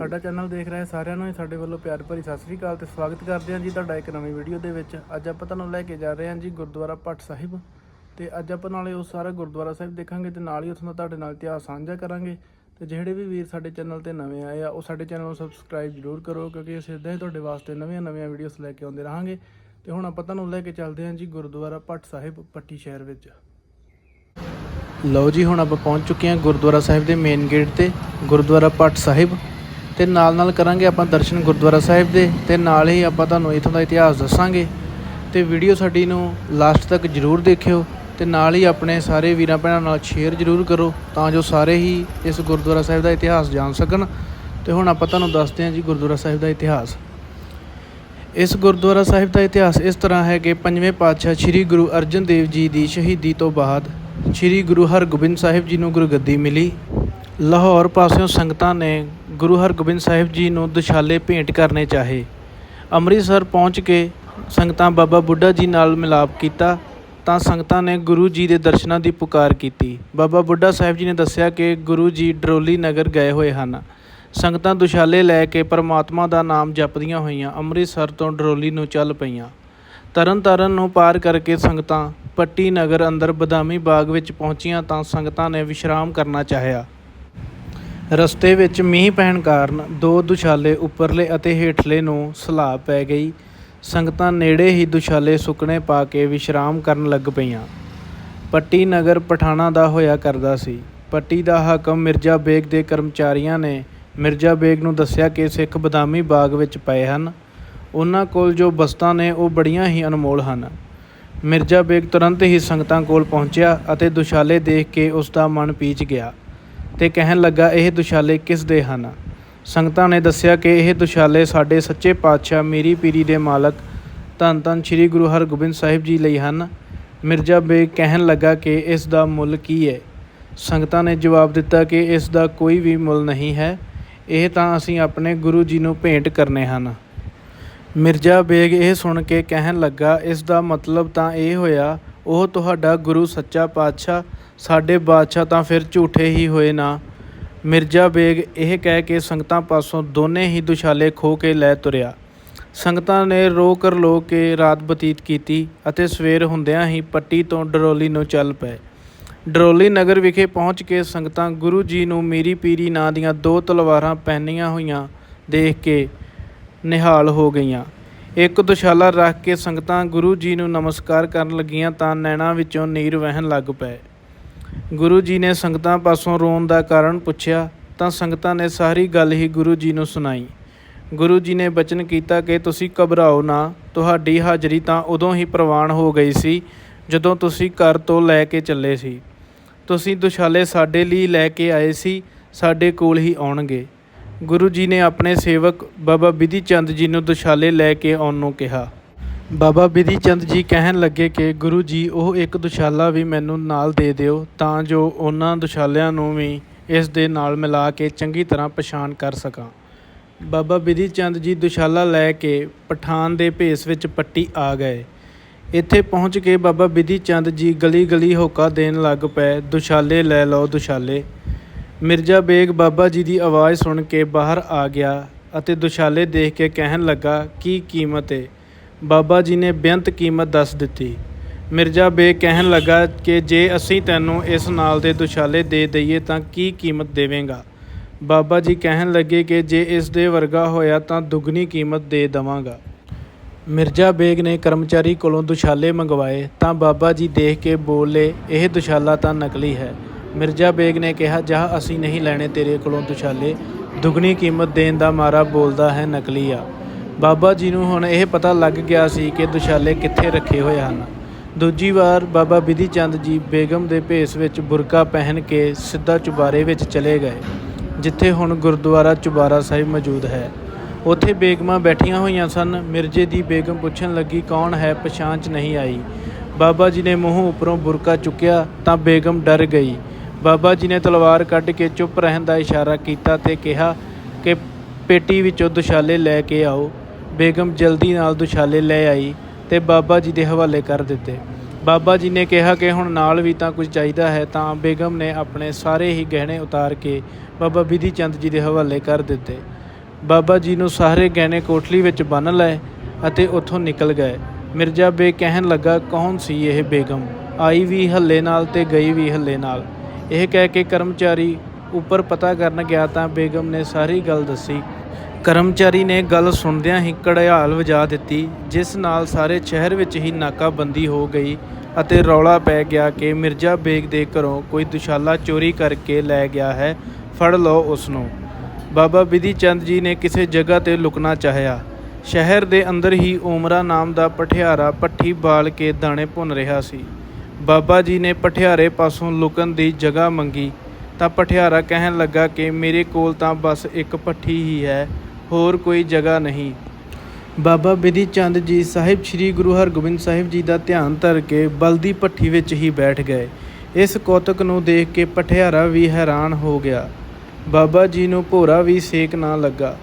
ਸਾਡਾ ਚੈਨਲ ਦੇਖ ਰਹੇ ਸਾਰਿਆਂ ਨੂੰ ਹੀ, ਸਾਡੇ ਵੱਲੋਂ ਪਿਆਰ ਭਰੀ ਸਤਿ ਸ੍ਰੀ ਅਕਾਲ ਤੇ ਸਵਾਗਤ ਕਰਦੇ ਹਾਂ ਜੀ ਤੁਹਾਡਾ ਇੱਕ ਨਵੀਂ ਵੀਡੀਓ ਦੇ ਵਿੱਚ। ਅੱਜ ਆਪਾਂ ਤੁਹਾਨੂੰ ਲੈ ਕੇ ਜਾ ਰਹੇ ਹਾਂ ਜੀ ਗੁਰਦੁਆਰਾ ਭੱਟ ਸਾਹਿਬ ਤੇ ਅੱਜ ਆਪਾਂ ਨਾਲੇ ਉਹ ਸਾਰਾ ਗੁਰਦੁਆਰਾ ਸਾਹਿਬ ਦੇਖਾਂਗੇ ਤੇ ਨਾਲ ਹੀ ਉੱਥੋਂ ਦਾ ਤੁਹਾਡੇ ਨਾਲ ਇਤਿਹਾਸ ਸਾਂਝਾ ਕਰਾਂਗੇ। ਤੇ ਜਿਹੜੇ ਵੀ ਵੀਰ ਸਾਡੇ ਚੈਨਲ ਤੇ ਨਵੇਂ ਆਏ ਆ, ਉਹ ਸਾਡੇ ਚੈਨਲ ਨੂੰ ਸਬਸਕ੍ਰਾਈਬ ਜ਼ਰੂਰ ਕਰੋ ਕਿਉਂਕਿ ਅਸੀਂ ਇਦਾਂ ਹੀ ਤੁਹਾਡੇ ਵਾਸਤੇ ਨਵੀਆਂ-ਨਵੀਆਂ ਵੀਡੀਓਜ਼ ਲੈ ਕੇ ਆਉਂਦੇ ਰਹਾਂਗੇ। ਤੇ ਹੁਣ ਆਪਾਂ ਤੁਹਾਨੂੰ ਲੈ ਕੇ ਚੱਲਦੇ ਹਾਂ ਜੀ ਗੁਰਦੁਆਰਾ ਭੱਟ ਸਾਹਿਬ, ਪੱਟੀ ਸ਼ਹਿਰ ਵਿੱਚ। ਲਓ ਜੀ ਹੁਣ ਆਪਾਂ ਪਹੁੰਚ ਚੁੱਕੇ ਹਾਂ ਗੁਰਦੁਆਰਾ ਸਾਹਿਬ ਦੇ ਮੇਨ ਗੇਟ ਤੇ, ਗੁਰਦੁਆਰਾ ਭੱਟ ਸਾਹਿਬ। ਤੇ ਨਾਲ ਨਾਲ ਕਰਾਂਗੇ ਆਪਾਂ ਦਰਸ਼ਨ ਗੁਰਦੁਆਰਾ ਸਾਹਿਬ ਦੇ ਤੇ ਨਾਲ ਹੀ ਆਪਾਂ ਤੁਹਾਨੂੰ ਇਥੋਂ ਦਾ ਇਤਿਹਾਸ ਦੱਸਾਂਗੇ। ਤੇ ਵੀਡੀਓ ਸਾਡੀ ਨੂੰ ਲਾਸਟ ਤੱਕ ਜਰੂਰ ਦੇਖਿਓ ਤੇ ਨਾਲ ਹੀ ਆਪਣੇ ਸਾਰੇ ਵੀਰਾਂ ਭੈਣਾਂ ਨਾਲ ਸ਼ੇਅਰ ਜਰੂਰ ਕਰੋ ਤਾਂ ਜੋ ਸਾਰੇ ਹੀ ਇਸ ਗੁਰਦੁਆਰਾ ਸਾਹਿਬ ਦਾ ਇਤਿਹਾਸ ਜਾਣ ਸਕਣ। ਤੇ ਹੁਣ ਆਪਾਂ ਤੁਹਾਨੂੰ ਦੱਸਦੇ ਹਾਂ ਜੀ ਗੁਰਦੁਆਰਾ ਸਾਹਿਬ ਦਾ ਇਤਿਹਾਸ। ਇਸ ਗੁਰਦੁਆਰਾ ਸਾਹਿਬ ਦਾ ਇਤਿਹਾਸ ਇਸ ਤਰ੍ਹਾਂ ਹੈ ਕਿ ਪੰਜਵੇਂ ਪਾਤਸ਼ਾਹ ਸ੍ਰੀ ਗੁਰੂ ਅਰਜਨ ਦੇਵ ਜੀ ਦੀ ਸ਼ਹੀਦੀ ਤੋਂ ਬਾਅਦ ਸ੍ਰੀ ਗੁਰੂ ਹਰਗੋਬਿੰਦ ਸਾਹਿਬ ਜੀ ਨੂੰ ਗੁਰਗੱਦੀ ਮਿਲੀ। ਲਾਹੌਰ ਪਾਸਿਓਂ ਸੰਗਤਾਂ ਨੇ ਗੁਰੂ ਹਰਗੋਬਿੰਦ ਸਾਹਿਬ ਜੀ ਨੂੰ ਦੁਸ਼ਾਲੇ ਭੇਂਟ ਕਰਨੇ ਚਾਹੇ। ਅੰਮ੍ਰਿਤਸਰ ਪਹੁੰਚ ਕੇ ਸੰਗਤਾਂ ਬਾਬਾ ਬੁੱਢਾ ਜੀ ਨਾਲ ਮਿਲਾਪ ਕੀਤਾ, ਤਾਂ ਸੰਗਤਾਂ ਨੇ ਗੁਰੂ ਜੀ ਦੇ ਦਰਸ਼ਨਾਂ ਦੀ ਪੁਕਾਰ ਕੀਤੀ। ਬਾਬਾ ਬੁੱਢਾ ਸਾਹਿਬ ਜੀ ਨੇ ਦੱਸਿਆ ਕਿ ਗੁਰੂ ਜੀ ਡਰੋਲੀ ਨਗਰ ਗਏ ਹੋਏ ਹਨ। ਸੰਗਤਾਂ ਦੁਸ਼ਾਲੇ ਲੈ ਕੇ ਪਰਮਾਤਮਾ ਦਾ ਨਾਮ ਜਪਦੀਆਂ ਹੋਈਆਂ, ਅੰਮ੍ਰਿਤਸਰ ਤੋਂ ਡਰੋਲੀ ਨੂੰ ਚੱਲ ਪਈਆਂ। ਤਰਨ ਤਾਰਨ ਨੂੰ ਪਾਰ ਕਰਕੇ ਸੰਗਤਾਂ ਪੱਟੀ ਨਗਰ ਅੰਦਰ ਬਦਾਮੀ ਬਾਗ ਵਿੱਚ ਪਹੁੰਚੀਆਂ, ਤਾਂ ਸੰਗਤਾਂ ਨੇ ਵਿਸ਼ਰਾਮ ਕਰਨਾ ਚਾਹਿਆ। ਰਸਤੇ ਵਿੱਚ ਮੀਂਹ ਪੈਣ ਕਾਰਨ ਦੋ ਦੁਸ਼ਾਲੇ ਉੱਪਰਲੇ ਅਤੇ ਹੇਠਲੇ ਨੂੰ ਸਲਾਹ ਪੈ ਗਈ। ਸੰਗਤਾਂ ਨੇੜੇ ਹੀ ਦੁਸ਼ਾਲੇ ਸੁੱਕਣੇ ਪਾ ਕੇ ਵਿਸ਼ਰਾਮ ਕਰਨ ਲੱਗ ਪਈਆਂ। ਪੱਟੀ ਨਗਰ ਪਠਾਣਾ ਦਾ ਹੋਇਆ ਕਰਦਾ ਸੀ। ਪੱਟੀ ਦਾ ਹਾਕਮ ਮਿਰਜ਼ਾ ਬੇਗ ਦੇ ਕਰਮਚਾਰੀਆਂ ਨੇ ਮਿਰਜ਼ਾ ਬੇਗ ਨੂੰ ਦੱਸਿਆ ਕਿ ਸਿੱਖ ਬਦਾਮੀ ਬਾਗ ਵਿੱਚ ਪਏ ਹਨ। ਉਹਨਾਂ ਕੋਲ ਜੋ ਬਸਤਾਂ ਨੇ ਉਹ ਬੜੀਆਂ ਹੀ ਅਨਮੋਲ ਹਨ। ਮਿਰਜ਼ਾ ਬੇਗ ਤੁਰੰਤ ਹੀ ਸੰਗਤਾਂ ਕੋਲ ਪਹੁੰਚਿਆ ਅਤੇ ਦੁਸ਼ਾਲੇ ਦੇਖ ਕੇ ਉਸ ਦਾ ਮਨ ਪੀਚ ਗਿਆ। ਤੇ ਕਹਿਣ ਲੱਗਾ, ਇਹ ਦੁਸ਼ਾਲੇ ਕਿਸ ਦੇ ਹਨ? ਸੰਗਤਾਂ ਨੇ ਦੱਸਿਆ ਕਿ ਇਹ ਦੁਸ਼ਾਲੇ ਸਾਡੇ ਸੱਚੇ ਪਾਤਸ਼ਾਹ ਮੀਰੀ ਪੀਰੀ ਦੇ ਮਾਲਕ ਧੰਨ ਧੰਨ ਸ੍ਰੀ ਗੁਰੂ ਹਰਗੋਬਿੰਦ ਸਾਹਿਬ ਜੀ ਲਈ ਹਨ। ਮਿਰਜ਼ਾ ਬੇਗ ਕਹਿਣ ਲੱਗਾ ਕਿ ਇਸ ਦਾ ਮੁੱਲ ਕੀ ਹੈ ਸੰਗਤਾਂ ਨੇ ਜਵਾਬ ਦਿੱਤਾ ਕਿ ਇਸ ਦਾ ਕੋਈ ਵੀ ਮੁੱਲ ਨਹੀਂ ਹੈ। ਇਹ ਤਾਂ ਅਸੀਂ ਆਪਣੇ ਗੁਰੂ ਜੀ ਨੂੰ ਭੇਂਟ ਕਰਨੇ ਹਨ। ਮਿਰਜ਼ਾ ਬੇਗ ਇਹ ਸੁਣ ਕੇ ਕਹਿਣ ਲੱਗਾ, ਇਸ ਦਾ ਮਤਲਬ ਤਾਂ ਇਹ ਹੋਇਆ, ਉਹ ਤੁਹਾਡਾ ਗੁਰੂ ਸੱਚਾ ਪਾਤਸ਼ਾਹ ਸਾਡੇ ਬਾਦਸ਼ਾਹ ਤਾਂ ਫਿਰ ਝੂਠੇ ਹੀ ਹੋਏ ਨਾ। ਮਿਰਜ਼ਾ ਬੇਗ ਇਹ ਕਹਿ ਕੇ ਸੰਗਤਾਂ ਪਾਸੋਂ ਦੋਨੇ ਹੀ ਦੁਸ਼ਾਲੇ ਖੋ ਕੇ ਲੈ ਤੁਰਿਆ। ਸੰਗਤਾਂ ਨੇ ਰੋ ਕਰ ਲੋ ਕੇ ਰਾਤ ਬਤੀਤ ਕੀਤੀ ਅਤੇ ਸਵੇਰ ਹੁੰਦਿਆਂ ਹੀ ਪੱਟੀ ਤੋਂ ਡਰੋਲੀ ਨੂੰ ਚੱਲ ਪਏ। ਡਰੋਲੀ ਨਗਰ ਵਿਖੇ ਪਹੁੰਚ ਕੇ ਸੰਗਤਾਂ ਗੁਰੂ ਜੀ ਨੂੰ ਮੀਰੀ ਪੀਰੀ ਨਾਂ ਦੀਆਂ ਦੋ ਤਲਵਾਰਾਂ ਪਹਿਨੀਆਂ ਹੋਈਆਂ ਦੇਖ ਕੇ ਨਿਹਾਲ ਹੋ ਗਈਆਂ। ਇੱਕ ਦੁਸ਼ਾਲਾ ਰੱਖ ਕੇ ਸੰਗਤਾਂ ਗੁਰੂ ਜੀ ਨੂੰ ਨਮਸਕਾਰ ਕਰਨ ਲੱਗੀਆਂ ਤਾਂ ਨੈਣਾ ਵਿੱਚੋਂ ਨੀਰ ਵਹਿਣ ਲੱਗ ਪਏ। ਗੁਰੂ ਜੀ ਨੇ ਸੰਗਤਾਂ ਪਾਸੋਂ ਰੋਣ ਦਾ ਕਾਰਨ ਪੁੱਛਿਆ, ਤਾਂ ਸੰਗਤਾਂ ਨੇ ਸਾਰੀ ਗੱਲ ਹੀ ਗੁਰੂ ਜੀ ਨੂੰ ਸੁਣਾਈ। ਗੁਰੂ ਜੀ ਨੇ ਬਚਨ ਕੀਤਾ ਕਿ ਤੁਸੀਂ ਘਬਰਾਓ ਨਾ, ਤੁਹਾਡੀ ਹਾਜ਼ਰੀ ਤਾਂ ਉਦੋਂ ਹੀ ਪ੍ਰਵਾਨ ਹੋ ਗਈ ਸੀ, ਜਦੋਂ ਤੁਸੀਂ ਘਰ ਤੋਂ ਲੈ ਕੇ ਚੱਲੇ ਸੀ। ਤੁਸੀਂ ਦੁਸ਼ਾਲੇ ਸਾਡੇ ਲਈ ਲੈ ਕੇ ਆਏ ਸੀ, ਸਾਡੇ ਕੋਲ ਹੀ ਆਉਣਗੇ। ਗੁਰੂ ਜੀ ਨੇ ਆਪਣੇ ਸੇਵਕ ਬਾਬਾ ਬਿਧੀ ਚੰਦ ਜੀ ਨੂੰ ਦੁਸ਼ਾਲੇ ਲੈ ਕੇ ਆਉਣ ਨੂੰ ਕਿਹਾ। ਬਾਬਾ ਬਿਧੀ ਚੰਦ ਜੀ ਕਹਿਣ ਲੱਗੇ ਕਿ ਗੁਰੂ ਜੀ, ਉਹ ਇੱਕ ਦੁਸ਼ਾਲਾ ਵੀ ਮੈਨੂੰ ਨਾਲ ਦੇ ਦਿਓ, ਤਾਂ ਜੋ ਉਹਨਾਂ ਦੁਸ਼ਾਲਿਆਂ ਨੂੰ ਵੀ ਇਸ ਦੇ ਨਾਲ ਮਿਲਾ ਕੇ ਚੰਗੀ ਤਰ੍ਹਾਂ ਪਛਾਣ ਕਰ ਸਕਾਂ। ਬਾਬਾ ਬਿਧੀ ਚੰਦ ਜੀ ਦੁਸ਼ਾਲਾ ਲੈ ਕੇ ਪਠਾਨ ਦੇ ਭੇਸ ਵਿੱਚ ਪੱਟੀ ਆ ਗਏ। ਇੱਥੇ ਪਹੁੰਚ ਕੇ ਬਾਬਾ ਬਿਧੀ ਚੰਦ ਜੀ ਗਲੀ ਗਲੀ ਹੋਕਾ ਦੇਣ ਲੱਗ ਪਏ, ਦੁਸ਼ਾਲੇ ਲੈ ਲਓ ਦੁਸ਼ਾਲੇ। ਮਿਰਜ਼ਾ ਬੇਗ ਬਾਬਾ ਜੀ ਦੀ ਆਵਾਜ਼ ਸੁਣ ਕੇ ਬਾਹਰ ਆ ਗਿਆ ਅਤੇ ਦੁਸ਼ਾਲੇ ਦੇਖ ਕੇ ਕਹਿਣ ਲੱਗਾ, ਕੀ ਕੀਮਤ ਹੈ ਬਾਬਾ ਜੀ ਨੇ ਬੇਅੰਤ ਕੀਮਤ ਦੱਸ ਦਿੱਤੀ। ਮਿਰਜ਼ਾ ਬੇਗ ਕਹਿਣ ਲੱਗਾ ਕਿ ਜੇ ਅਸੀਂ ਤੈਨੂੰ ਇਸ ਨਾਲ ਦੇ ਦੁਸ਼ਾਲੇ ਦੇ ਦਈਏ ਤਾਂ ਕੀ ਕੀਮਤ ਦੇਵੇਂਗਾ? ਬਾਬਾ ਜੀ ਕਹਿਣ ਲੱਗੇ ਕਿ ਜੇ ਇਸ ਦੇ ਵਰਗਾ ਹੋਇਆ ਤਾਂ ਦੁੱਗਣੀ ਕੀਮਤ ਦੇ ਦਵਾਂਗਾ। ਮਿਰਜ਼ਾ ਬੇਗ ਨੇ ਕਰਮਚਾਰੀ ਕੋਲੋਂ ਦੁਸ਼ਾਲੇ ਮੰਗਵਾਏ ਤਾਂ ਬਾਬਾ ਜੀ ਦੇਖ ਕੇ ਬੋਲੇ, ਇਹ ਦੁਸ਼ਾਲਾ ਤਾਂ ਨਕਲੀ ਹੈ। ਮਿਰਜ਼ਾ ਬੇਗ ਨੇ ਕਿਹਾ, ਜਾ, ਅਸੀਂ ਨਹੀਂ ਲੈਣੇ ਤੇਰੇ ਕੋਲੋਂ ਦੁਸ਼ਾਲੇ। ਦੁੱਗਣੀ ਕੀਮਤ ਦੇਣ ਦਾ ਮਾਰਾ ਬੋਲਦਾ ਹੈ ਨਕਲੀ ਆ। ਬਾਬਾ ਜੀ ਨੂੰ ਹੁਣ ਇਹ ਪਤਾ ਲੱਗ ਗਿਆ ਸੀ ਕਿ ਦੁਸ਼ਾਲੇ ਕਿੱਥੇ ਰੱਖੇ ਹੋਏ ਹਨ। ਦੂਜੀ ਵਾਰ ਬਾਬਾ ਬਿਧੀ ਚੰਦ ਜੀ ਬੇਗਮ ਦੇ ਭੇਸ ਵਿੱਚ ਬੁਰਕਾ ਪਹਿਨ ਕੇ ਸਿੱਧਾ ਚੁਬਾਰੇ ਵਿੱਚ ਚਲੇ ਗਏ, ਜਿੱਥੇ ਹੁਣ ਗੁਰਦੁਆਰਾ ਚੁਬਾਰਾ ਸਾਹਿਬ ਮੌਜੂਦ ਹੈ। ਉੱਥੇ ਬੇਗਮਾਂ ਬੈਠੀਆਂ ਹੋਈਆਂ ਸਨ। ਮਿਰਜ਼ੇ ਦੀ ਬੇਗਮ ਪੁੱਛਣ ਲੱਗੀ, ਕੌਣ ਹੈ? ਪਛਾਣ 'ਚ ਨਹੀਂ ਆਈ। ਬਾਬਾ ਜੀ ਨੇ ਮੂੰਹ ਉੱਪਰੋਂ ਬੁਰਕਾ ਚੁੱਕਿਆ ਤਾਂ ਬੇਗਮ ਡਰ ਗਈ। ਬਾਬਾ ਜੀ ਨੇ ਤਲਵਾਰ ਕੱਢ ਕੇ ਚੁੱਪ ਰਹਿਣ ਦਾ ਇਸ਼ਾਰਾ ਕੀਤਾ ਤੇ ਕਿਹਾ ਕਿ ਪੇਟੀ ਵਿੱਚੋਂ ਦੁਸ਼ਾਲੇ ਲੈ ਕੇ ਆਓ। ਬੇਗਮ ਜਲਦੀ ਨਾਲ ਦੁਸ਼ਾਲੇ ਲੈ ਆਈ ਤੇ ਬਾਬਾ ਜੀ ਦੇ ਹਵਾਲੇ ਕਰ ਦਿੱਤੇ। ਬਾਬਾ ਜੀ ਨੇ ਕਿਹਾ ਕਿ ਹੁਣ ਨਾਲ ਵੀ ਤਾਂ ਕੁਝ ਚਾਹੀਦਾ ਹੈ, ਤਾਂ ਬੇਗਮ ਨੇ ਆਪਣੇ ਸਾਰੇ ਹੀ ਗਹਿਣੇ ਉਤਾਰ ਕੇ ਬਾਬਾ ਬਿਧੀ ਚੰਦ ਜੀ ਦੇ ਹਵਾਲੇ ਕਰ ਦਿੱਤੇ। ਬਾਬਾ ਜੀ ਨੂੰ ਸਾਰੇ ਗਹਿਣੇ ਕੋਠਲੀ ਵਿੱਚ ਬੰਨ੍ਹ ਲਏ ਅਤੇ ਉੱਥੋਂ ਨਿਕਲ ਗਏ। ਮਿਰਜ਼ਾ ਬੇ ਕਹਿਣ ਲੱਗਾ, ਕੌਣ ਸੀ ਇਹ ਬੇਗਮ? ਆਈ ਵੀ ਹੱਲੇ ਨਾਲ ਤੇ ਗਈ ਵੀ ਹੱਲੇ ਨਾਲ। ਇਹ ਕਹਿ ਕੇ ਕਰਮਚਾਰੀ ਉੱਪਰ ਪਤਾ ਕਰਨ ਗਿਆ ਤਾਂ ਬੇਗਮ ਨੇ ਸਾਰੀ ਗੱਲ ਦੱਸੀ। ਕਰਮਚਾਰੀ ਨੇ ਗੱਲ ਸੁਣਦਿਆਂ ਹੀ ਘੜਿਆਲ ਵਜਾ ਦਿੱਤੀ, ਜਿਸ ਨਾਲ ਸਾਰੇ ਸ਼ਹਿਰ ਵਿੱਚ ਹੀ ਨਾਕਾਬੰਦੀ ਹੋ ਗਈ ਅਤੇ ਰੌਲਾ ਪੈ ਗਿਆ ਕਿ ਮਿਰਜ਼ਾ ਬੇਗ ਦੇ ਘਰੋਂ ਕੋਈ ਦੁਸ਼ਾਲਾ ਚੋਰੀ ਕਰਕੇ ਲੈ ਗਿਆ ਹੈ, ਫੜ ਲਓ ਉਸ ਨੂੰ ਬਾਬਾ ਬਿਧੀ ਚੰਦ ਜੀ ਨੇ ਕਿਸੇ ਜਗ੍ਹਾ ਤੇ ਲੁਕਣਾ ਚਾਹਿਆ। ਸ਼ਹਿਰ ਦੇ ਅੰਦਰ ਹੀ ਓਮਰਾ ਨਾਮ ਦਾ ਪਠਿਆਰਾ ਪੱਠੀ ਬਾਲ ਕੇ ਦਾਣੇ ਭੁੰਨ ਰਿਹਾ ਸੀ। ਬਾਬਾ ਜੀ ਨੇ ਪਠਿਆਰੇ ਪਾਸੋਂ ਲੁਕਣ ਦੀ ਜਗ੍ਹਾ ਮੰਗੀ। ਤਾਂ ਪਠਿਆਰਾ ਕਹਿਣ ਲੱਗਾ ਕਿ ਮੇਰੇ ਕੋਲ ਤਾਂ ਬਸ ਇੱਕ ਪੱਠੀ ਹੀ ਹੈ, ਹੋਰ ਕੋਈ ਜਗ੍ਹਾ ਨਹੀਂ। ਬਾਬਾ ਬਿਧੀ ਚੰਦ ਜੀ ਸਾਹਿਬ ਸ੍ਰੀ ਗੁਰੂ ਹਰਗੋਬਿੰਦ ਸਾਹਿਬ ਜੀ ਦਾ ਧਿਆਨ ਧਰ ਕੇ ਬਲਦੀ ਭੱਠੀ ਵਿੱਚ ਹੀ ਬੈਠ ਗਏ। ਇਸ ਕੌਤਕ ਨੂੰ ਦੇਖ ਕੇ ਪਠਿਆਰਾ ਵੀ ਹੈਰਾਨ ਹੋ ਗਿਆ। ਬਾਬਾ ਜੀ ਨੂੰ ਭੋਰਾ ਵੀ ਸੇਕ ਨਾ ਲੱਗਾ।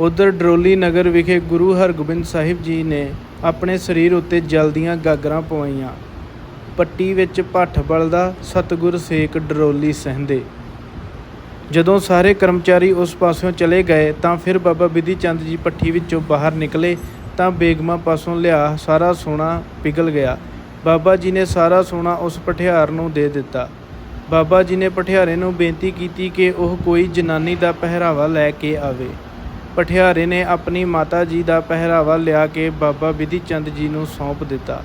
ਉਧਰ ਡਰੋਲੀ ਨਗਰ ਵਿਖੇ ਗੁਰੂ ਹਰਗੋਬਿੰਦ ਸਾਹਿਬ ਜੀ ਨੇ ਆਪਣੇ ਸਰੀਰ ਉੱਤੇ ਜਲਦੀਆਂ ਗਾਗਰਾਂ ਪਵਾਈਆਂ। ਪੱਟੀ ਵਿੱਚ ਭੱਠ ਬਲਦਾ ਸਤਗੁਰ ਸੇਕ ਡਰੋਲੀ ਸਹਿੰਦੇ। ਜਦੋਂ ਸਾਰੇ ਕਰਮਚਾਰੀ ਉਸ ਪਾਸਿਓਂ ਚਲੇ ਗਏ ਤਾਂ ਫਿਰ ਬਾਬਾ ਬਿਧੀ ਚੰਦ ਜੀ ਪੱਠੀ ਵਿੱਚੋਂ ਬਾਹਰ ਨਿਕਲੇ ਤਾਂ ਬੇਗਮਾ ਪਾਸੋਂ ਲਿਆ ਸਾਰਾ ਸੋਨਾ ਪਿਘਲ ਗਿਆ। ਬਾਬਾ ਜੀ ਨੇ ਸਾਰਾ ਸੋਨਾ ਉਸ ਪਠਿਆਰ ਨੂੰ ਦੇ ਦਿੱਤਾ। ਬਾਬਾ ਜੀ ਨੇ ਪਠਿਆਰੇ ਨੂੰ ਬੇਨਤੀ ਕੀਤੀ ਕਿ ਉਹ ਕੋਈ ਜਨਾਨੀ ਦਾ ਪਹਿਰਾਵਾ ਲੈ ਕੇ ਆਵੇ। ਪਠਿਆਰੇ ਨੇ ਆਪਣੀ ਮਾਤਾ ਜੀ ਦਾ ਪਹਿਰਾਵਾ ਲਿਆ ਕੇ ਬਾਬਾ ਬਿਧੀ ਚੰਦ ਜੀ ਨੂੰ ਸੌਂਪ ਦਿੱਤਾ।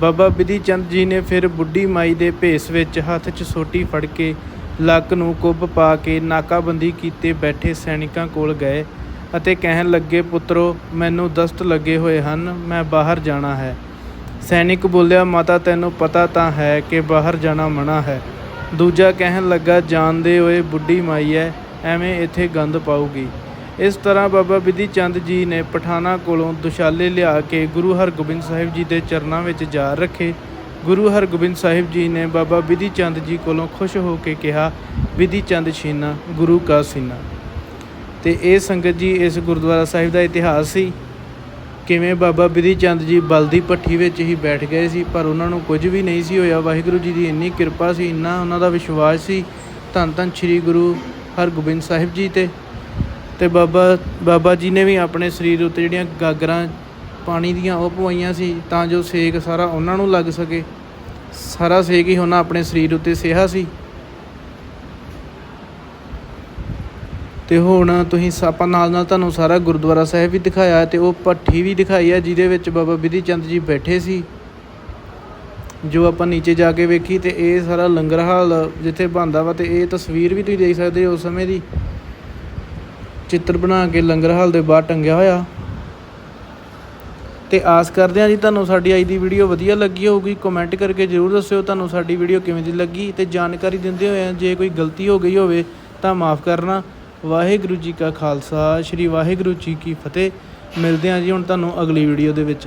ਬਾਬਾ ਬਿਧੀ ਚੰਦ ਜੀ ਨੇ ਫਿਰ ਬੁੱਢੀ ਮਾਈ ਦੇ ਭੇਸ ਵਿੱਚ ਹੱਥ 'ਚ ਸੋਟੀ ਫੜ ਕੇ ਲੱਕ ਨੂੰ ਕੁੱਬ ਪਾ ਕੇ ਨਾਕਾਬੰਦੀ ਕੀਤੇ ਬੈਠੇ ਸੈਨਿਕਾਂ ਕੋਲ ਗਏ ਅਤੇ ਕਹਿਣ ਲੱਗੇ, ਪੁੱਤਰੋ, ਮੈਨੂੰ ਦਸਤ ਲੱਗੇ ਹੋਏ ਹਨ, ਮੈਂ ਬਾਹਰ ਜਾਣਾ ਹੈ। ਸੈਨਿਕ ਬੋਲਿਆ, ਮਾਤਾ, ਤੈਨੂੰ ਪਤਾ ਤਾਂ ਹੈ ਕਿ ਬਾਹਰ ਜਾਣਾ ਮਨਾ ਹੈ। ਦੂਜਾ ਕਹਿਣ ਲੱਗਾ, ਜਾਣਦੇ ਹੋਏ ਬੁੱਢੀ ਮਾਈ ਐ, ਐਵੇਂ ਇੱਥੇ ਗੰਦ ਪਾਊਗੀ। ਇਸ ਤਰ੍ਹਾਂ ਬਾਬਾ ਬਿਧੀ ਚੰਦ ਜੀ ਨੇ ਪਠਾਣਾ ਕੋਲੋਂ ਦੁਸ਼ਾਲੇ ਲਿਆ ਕੇ ਗੁਰੂ ਹਰਗੋਬਿੰਦ ਸਾਹਿਬ ਜੀ ਦੇ ਚਰਨਾਂ ਵਿੱਚ ਜਾ ਰੱਖੇ। ਗੁਰੂ ਹਰਗੋਬਿੰਦ ਸਾਹਿਬ ਜੀ ਨੇ ਬਾਬਾ ਬਿਧੀ ਚੰਦ ਜੀ ਕੋਲੋਂ ਖੁਸ਼ ਹੋ ਕੇ ਕਿਹਾ, ਬਿਧੀ ਚੰਦ ਛੀਨਾ, ਗੁਰੂ ਕਾ ਸੀਨਾ। ਤੇ ਇਹ ਸੰਗਤ ਜੀ ਇਸ ਗੁਰਦੁਆਰਾ ਸਾਹਿਬ ਦਾ ਇਤਿਹਾਸ ਸੀ। ਕਿਵੇਂ ਬਾਬਾ ਬਿਧੀ ਚੰਦ ਜੀ ਬਲਦੀ ਭੱਠੀ ਵਿੱਚ ਹੀ ਬੈਠ ਗਏ ਸੀ, ਪਰ ਉਹਨਾਂ ਨੂੰ ਕੁਝ ਵੀ ਨਹੀਂ ਸੀ ਹੋਇਆ। ਵਾਹਿਗੁਰੂ ਜੀ ਦੀ ਇੰਨੀ ਕਿਰਪਾ ਸੀ, ਇੰਨਾ ਉਹਨਾਂ ਦਾ ਵਿਸ਼ਵਾਸ ਸੀ। ਧੰਨ ਧੰਨ ਸ੍ਰੀ ਗੁਰੂ ਹਰਗੋਬਿੰਦ ਸਾਹਿਬ ਜੀ ਤੇ ਅਤੇ ਬਾਬਾ ਬਾਬਾ ਜੀ ਨੇ ਵੀ ਆਪਣੇ ਸਰੀਰ ਉੱਤੇ ਜਿਹੜੀਆਂ ਗਾਗਰਾਂ ਪਾਣੀ ਦੀਆਂ ਉਹ ਪਵਾਈਆਂ ਸੀ ਤਾਂ ਜੋ ਸੇਕ ਸਾਰਾ ਉਹਨਾਂ ਨੂੰ ਲੱਗ ਸਕੇ। ਸਾਰਾ ਸੇਕ ਹੀ ਉਹਨਾਂ ਆਪਣੇ ਸਰੀਰ ਉੱਤੇ ਸਿਹਾ ਸੀ। ਤੇ ਹੁਣ ਤੁਸੀਂ ਆਪਾਂ ਨਾਲ ਨਾਲ ਤੁਹਾਨੂੰ ਸਾਰਾ ਗੁਰਦੁਆਰਾ ਸਾਹਿਬ ਵੀ ਦਿਖਾਇਆ ਤੇ ਉਹ ਭੱਠੀ ਵੀ ਦਿਖਾਈ ਹੈ ਜਿਹਦੇ ਵਿੱਚ ਬਾਬਾ ਬਿਧੀ ਚੰਦ ਜੀ ਬੈਠੇ ਸੀ। ਜੋ ਆਪਾਂ ਨੀਚੇ ਜਾ ਕੇ ਵੇਖੀ ਤੇ ਇਹ ਸਾਰਾ ਲੰਗਰ ਹਾਲ ਜਿੱਥੇ ਬਣਦਾ ਵਾ ਤੇ ਇਹ ਤਸਵੀਰ ਵੀ ਤੁਸੀਂ ਦੇਖ ਸਕਦੇ ਹੋ ਉਸ ਸਮੇਂ ਦੀ। ਚਿੱਤਰ ਬਣਾ ਕੇ ਲੰਗਰ ਹਾਲ ਦੇ ਬਾਹਰ ਟੰਗਿਆ ਹੋਇਆ। ਤੇ ਆਸ ਕਰਦੇ ਹਾਂ ਜੀ ਤੁਹਾਨੂੰ ਸਾਡੀ ਅੱਜ ਦੀ ਵੀਡੀਓ ਵਧੀਆ ਲੱਗੀ ਹੋਊਗੀ। ਕਮੈਂਟ ਕਰਕੇ ਜਰੂਰ ਦੱਸਿਓ ਤੁਹਾਨੂੰ ਸਾਡੀ ਵੀਡੀਓ ਕਿਵੇਂ ਦੀ ਲੱਗੀ ਤੇ ਜਾਣਕਾਰੀ ਦਿੰਦੇ ਹੋਏ ਜੇ ਕੋਈ ਗਲਤੀ ਹੋ ਗਈ ਹੋਵੇ ਤਾਂ ਮਾਫ ਕਰਨਾ। ਵਾਹਿਗੁਰੂ ਜੀ ਕਾ ਖਾਲਸਾ, ਸ੍ਰੀ ਵਾਹਿਗੁਰੂ ਜੀ ਕੀ ਫਤਿਹ। ਮਿਲਦੇ ਹਾਂ ਜੀ ਹੁਣ ਤੁਹਾਨੂੰ ਅਗਲੀ ਵੀਡੀਓ ਦੇ ਵਿੱਚ।